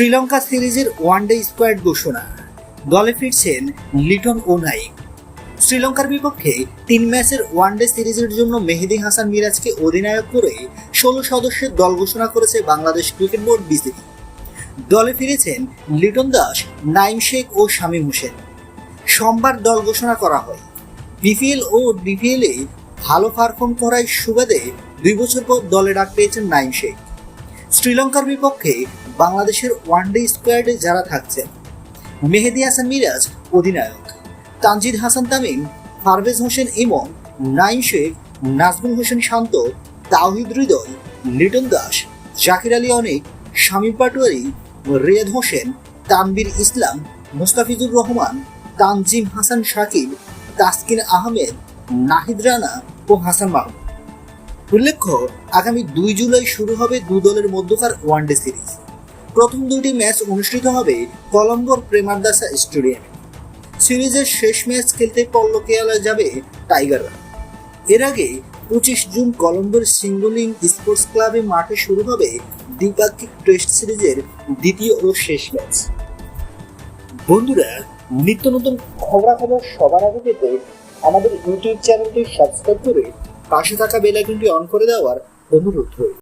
শ্রীলঙ্কা সিরিজের one day squad ঘোষণা। দলে ফিরছেন লিটন ও নাইক শ্রীলঙ্কার বিপক্ষে তিন ম্যাচের ওয়ানডে সিরিজের জন্য মেহেদি হাসান মিরাজকে অধিনায়ক করে ষোলো সদস্যের দল ঘোষণা করেছে বাংলাদেশ ক্রিকেট বোর্ড বিসিবি দলে ফিরেছেন লিটন দাস নাইম শেখ ও শামীম হোসেন। সোমবার দল ঘোষণা করা হয়। বিপিএল ও ডিপিএল এ ভালো পারফর্ম করায় সুবাদে দুই বছর পর দলে ডাক পেয়েছেন নাইম শেখ। শ্রীলঙ্কার বিপক্ষে বাংলাদেশের ওয়ানডে স্কোয়াডে যারা থাকছেন, মেহেদি হাসান মিরাজ, অধিনায়ক, তানজিদ হাসান তামিম পারভেজ হোসেন ইমন নাইম শেখ, নাজমুল হোসেন শান্ত, তাওহিদ হৃদয়, লিটন দাস, জাকির আলী অনেক, শামীম পাটোয়ারি, রেয়াদ হোসেন তানবীর ইসলাম, মুস্তাফিজুর রহমান, তানজিম হাসান শাকিব তাসকিন আহমেদ, নাহিদ রানা ও হাসান মাহমুদ। উল্লেখ্য, আগামী দুই জুলাই শুরু হবে দু দলের মধ্যকার ওয়ানডে সিরিজ। প্রথম দুটি ম্যাচ অনুষ্ঠিত হবে কলম্বোর প্রেমারদাসা স্টেডিয়ামে। সিরিজের শেষ ম্যাচ খেলতে পল্লকেয়ালা যাবে টাইগাররা। এর আগে পঁচিশ জুন কলম্বোর সিঙ্গলিং স্পোর্টস ক্লাবে মাঠে শুরু হবে দ্বিপাক্ষিক টেস্ট সিরিজের দ্বিতীয় ও শেষ ম্যাচ। বন্ধুরা, নিত্য নতুন খবরাখবর সবার আগে পেতে আমাদের ইউটিউব চ্যানেলটি সাবস্ক্রাইব করে পাশে থাকা বেল আইকনটি অন করে দেওয়ার অনুরোধ রইল।